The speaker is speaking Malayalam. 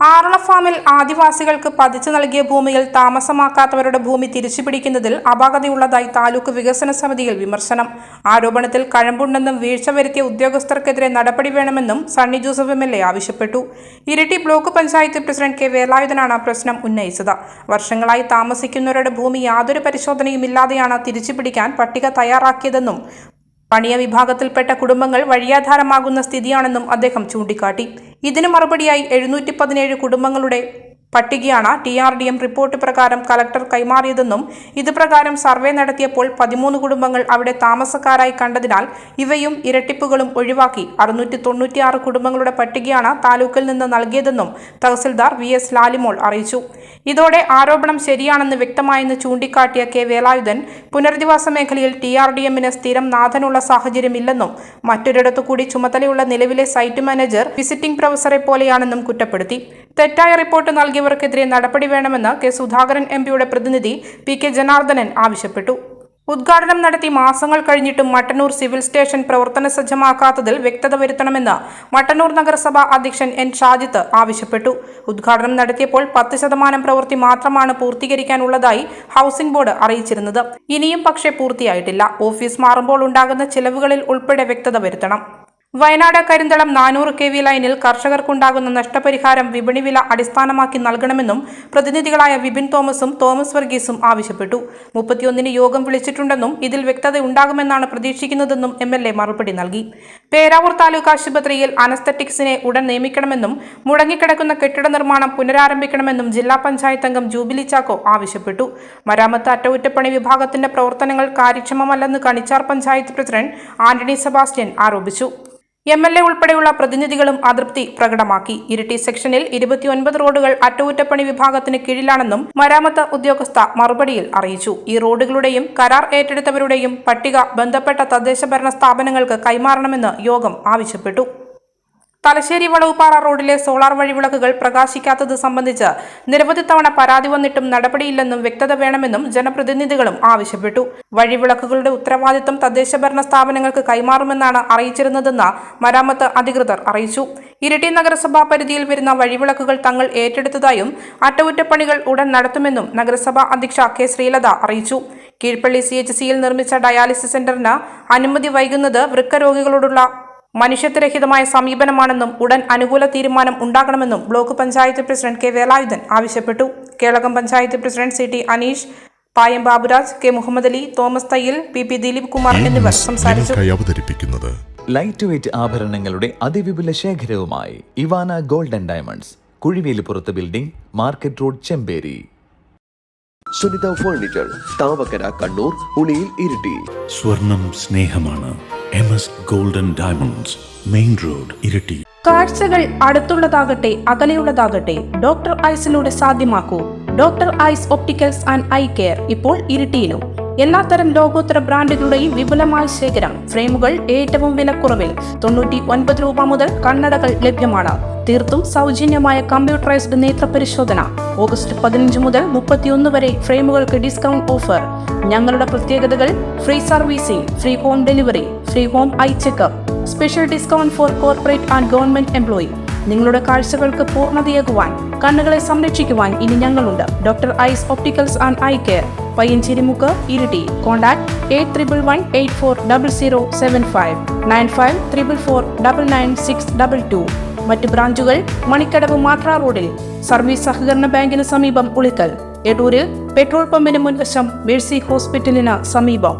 ആറള ഫാമിൽ ആദിവാസികൾക്ക് പതിച്ചു നൽകിയ ഭൂമിയിൽ താമസമാക്കാത്തവരുടെ ഭൂമി തിരിച്ചുപിടിക്കുന്നതിൽ അപാകതയുള്ളതായി താലൂക്ക് വികസന സമിതിയിൽ വിമർശനം. ആരോപണത്തിൽ കഴമ്പുണ്ടെന്നും വീഴ്ച വരുത്തിയ ഉദ്യോഗസ്ഥർക്കെതിരെ നടപടി വേണമെന്നും Sunny Joseph M L A ആവശ്യപ്പെട്ടു. Iritty block panchayat president K വേലായുധനാണ് പ്രശ്നം ഉന്നയിച്ചത്. വർഷങ്ങളായി താമസിക്കുന്നവരുടെ ഭൂമി യാതൊരു പരിശോധനയും ഇല്ലാതെയാണ് തിരിച്ചുപിടിക്കാൻ പട്ടിക തയ്യാറാക്കിയതെന്നും പണിയ വിഭാഗത്തിൽപ്പെട്ട കുടുംബങ്ങൾ വഴിയാധാരമാകുന്ന സ്ഥിതിയാണെന്നും അദ്ദേഹം ചൂണ്ടിക്കാട്ടി. ഇതിന് മറുപടിയായി എഴുന്നൂറ്റി പതിനേഴ് കുടുംബങ്ങളുടെ പട്ടികയാണ് T R D M report പ്രകാരം കലക്ടർ കൈമാറിയതെന്നും ഇതുപ്രകാരം സർവേ നടത്തിയപ്പോൾ പതിമൂന്ന് കുടുംബങ്ങൾ അവിടെ താമസക്കാരായി കണ്ടതിനാൽ ഇവയും ഇരട്ടിപ്പുകളും ഒഴിവാക്കി. അറുന്നൂറ്റി തൊണ്ണൂറ്റിയാറ് കുടുംബങ്ങളുടെ പട്ടികയാണ് താലൂക്കിൽ നിന്ന് നൽകിയതെന്നും തഹസിൽദാർ വി എസ് ലാലിമോൾ അറിയിച്ചു. ഇതോടെ ആരോപണം ശരിയാണെന്ന് വ്യക്തമായെന്ന് ചൂണ്ടിക്കാട്ടിയ കെ വേലായുധൻ പുനരധിവാസ മേഖലയിൽ ടി ആർ ഡി എമ്മിന് സ്ഥിരം നാഥനുള്ള സാഹചര്യമില്ലെന്നും മറ്റൊരിടത്തു കൂടി ചുമതലയുള്ള നിലവിലെ സൈറ്റ് മാനേജർ വിസിറ്റിംഗ് പ്രൊഫസറെ പോലെയാണെന്നും കുറ്റപ്പെടുത്തി. തെറ്റായ റിപ്പോർട്ട് നൽകിയവർക്കെതിരെ നടപടി വേണമെന്ന് കെ സുധാകരൻ എം പിയുടെ പ്രതിനിധി പി കെ ജനാർദ്ദനൻ ആവശ്യപ്പെട്ടു. ഉദ്ഘാടനം നടത്തി മാസങ്ങൾ കഴിഞ്ഞിട്ടും മട്ടന്നൂർ സിവിൽ സ്റ്റേഷൻ പ്രവർത്തന സജ്ജമാക്കാത്തതിൽ വ്യക്തത വരുത്തണമെന്ന് മട്ടന്നൂർ നഗരസഭ അധ്യക്ഷൻ എൻ ഷാജിത്ത് ആവശ്യപ്പെട്ടു. ഉദ്ഘാടനം നടത്തിയപ്പോൾ പത്ത് ശതമാനം പ്രവൃത്തി മാത്രമാണ് പൂർത്തീകരിക്കാനുള്ളതായി ഹൗസിംഗ് ബോർഡ് അറിയിച്ചിരുന്നത്. ഇനിയും പക്ഷേ പൂർത്തിയായിട്ടില്ല. ഓഫീസ് മാറുമ്പോൾ ഉണ്ടാകുന്ന ചെലവുകളിൽ ഉൾപ്പെടെ വ്യക്തത വരുത്തണം. വയനാട് കരിന്തളം നാനൂറ് കെ വി ലൈനിൽ കർഷകർക്കുണ്ടാകുന്ന നഷ്ടപരിഹാരം വിപണി വില അടിസ്ഥാനമാക്കി നൽകണമെന്നും പ്രതിനിധികളായ വിപിൻ തോമസും തോമസ് വർഗീസും ആവശ്യപ്പെട്ടു. മുപ്പത്തിയൊന്നിന് യോഗം വിളിച്ചിട്ടുണ്ടെന്നും ഇതിൽ വ്യക്തത ഉണ്ടാകുമെന്നാണ് പ്രതീക്ഷിക്കുന്നതെന്നും എം എൽ എ മറുപടി നൽകി. പേരാവൂർ താലൂക്ക് ആശുപത്രിയിൽ അനസ്തറ്റിക്സിനെ ഉടൻ നിയമിക്കണമെന്നും മുടങ്ങിക്കിടക്കുന്ന കെട്ടിട നിർമ്മാണം പുനരാരംഭിക്കണമെന്നും ജില്ലാ പഞ്ചായത്ത് അംഗം ജൂബിലി ചാക്കോ ആവശ്യപ്പെട്ടു. മരാമത്ത് അറ്റകുറ്റപ്പണി വിഭാഗത്തിന്റെ പ്രവർത്തനങ്ങൾ കാര്യക്ഷമമല്ലെന്ന് കണിച്ചാർ പഞ്ചായത്ത് പ്രസിഡന്റ് ആന്റണി സെബാസ്റ്റ്യൻ ആരോപിച്ചു. എം എൽ എ ഉൾപ്പെടെയുള്ള പ്രതിനിധികളും അതൃപ്തി പ്രകടമാക്കി. ഇരിട്ടി സെക്ഷനിൽ ഇരുപത്തിയൊൻപത് റോഡുകൾ അറ്റകുറ്റപ്പണി വിഭാഗത്തിന് കീഴിലാണെന്നും മരാമത്ത് ഉദ്യോഗസ്ഥ മറുപടിയിൽ അറിയിച്ചു. ഈ റോഡുകളുടെയും കരാർ ഏറ്റെടുത്തവരുടെയും പട്ടിക ബന്ധപ്പെട്ട തദ്ദേശ ഭരണ സ്ഥാപനങ്ങൾക്ക് കൈമാറണമെന്ന് യോഗം ആവശ്യപ്പെട്ടു. തലശ്ശേരി വളവുപാറ റോഡിലെ സോളാർ വഴിവിളക്കുകൾ പ്രകാശിക്കാത്തത് സംബന്ധിച്ച് നിരവധി തവണ പരാതി വന്നിട്ടും നടപടിയില്ലെന്നും വ്യക്തത വേണമെന്നും ജനപ്രതിനിധികളും ആവശ്യപ്പെട്ടു. വഴിവിളക്കുകളുടെ ഉത്തരവാദിത്തം തദ്ദേശഭരണ സ്ഥാപനങ്ങൾക്ക് കൈമാറുമെന്നാണ് അറിയിച്ചിരുന്നതെന്ന് മരാമത്ത് അധികൃതർ അറിയിച്ചു. ഇരിട്ടി നഗരസഭാ പരിധിയിൽ വരുന്ന വഴിവിളക്കുകൾ തങ്ങൾ ഏറ്റെടുത്തതായും അറ്റകുറ്റപ്പണികൾ ഉടൻ നടത്തുമെന്നും നഗരസഭാ അധ്യക്ഷ കെ ശ്രീലത അറിയിച്ചു. കീഴ്പള്ളി സി എച്ച് സിയിൽ നിർമ്മിച്ച ഡയാലിസിസ് സെന്ററിന് അനുമതി വൈകുന്നത് വൃക്കരോഗികളോടുള്ള മനുഷ്യത്വരഹിതമായ സമീപനമാണെന്നും ഉടൻ അനുകൂല തീരുമാനം ഉണ്ടാകണമെന്നും block panchayat president K Velayudhan ആവശ്യപ്പെട്ടു. Kelakam panchayat president C T Aneesh Payam Baburaj K Muhammad Ali Thomas Thayyil P P Dileep Kumar എന്നിവർ സംസാരിച്ചു. അവതരിപ്പിക്കുന്നത് ലൈറ്റ് വെയ്റ്റ് ആഭരണങ്ങളുടെ അതിവിപുല ശേഖരവുമായി Ivana golden diamonds Kuzhivelippurath building market road Chemperi. Sunitha furniture Thavakkara Kannur Uliyil Iritty. സ്വർണം സ്നേഹമാണ്. ഗോൾഡൻ ഡയമണ്ട്സ് മെയിൻ റോഡ് ഇരട്ടി കാഴ്ചകൾ അടുത്തുള്ളതാകട്ടെ അകലെയുള്ളതാകട്ടെ ഡോക്ടർ ഐസിലൂടെ സാധ്യമാക്കൂ. Doctor eyes opticals and eye care ഇപ്പോൾ ഇരിട്ടിയിലും. എല്ലാത്തരം ലോകോത്തര ബ്രാൻഡുകളുടെയും വിപുലമായ ശേഖരം ഫ്രെയിമുകൾ ഏറ്റവും വിലക്കുറവിൽ തൊണ്ണൂറ്റി ഒൻപത് രൂപ മുതൽ കണ്ണടകൾ ലഭ്യമാണ്. തീർത്തും സൗജന്യമായ കമ്പ്യൂട്ടറൈസ്ഡ് നേത്രപരിശോധന ഓഗസ്റ്റ് പതിനഞ്ച് മുതൽ മുപ്പത്തിയൊന്ന് വരെ ഫ്രെയിമുകൾക്ക് ഡിസ്കൗണ്ട് ഓഫർ. ഞങ്ങളുടെ പ്രത്യേകതകൾ free servicing free home delivery free home eye checkup special discount for corporate and government employee നിങ്ങളുടെ കാഴ്ചകൾക്ക് പൂർണതയേകുവാൻ കണ്ണുകളെ സംരക്ഷിക്കുവാൻ ഇനി ഞങ്ങളുണ്ട്. Doctor eyes opticals and eye care Payyancherimukku Iritty. Contact eight triple one eight four double zero seven five nine five triple four double nine six double two മറ്റ് ബ്രാഞ്ചുകൾ മണിക്കടവ് മാട്ര റോഡിൽ. സർവീസ് സഹകരണ ബാങ്കിന് സമീപം ഉളിക്കൽ. എടൂരിൽ പെട്രോൾ പമ്പിന് മുൻവശം മേഴ്സി ഹോസ്പിറ്റലിന് സമീപം.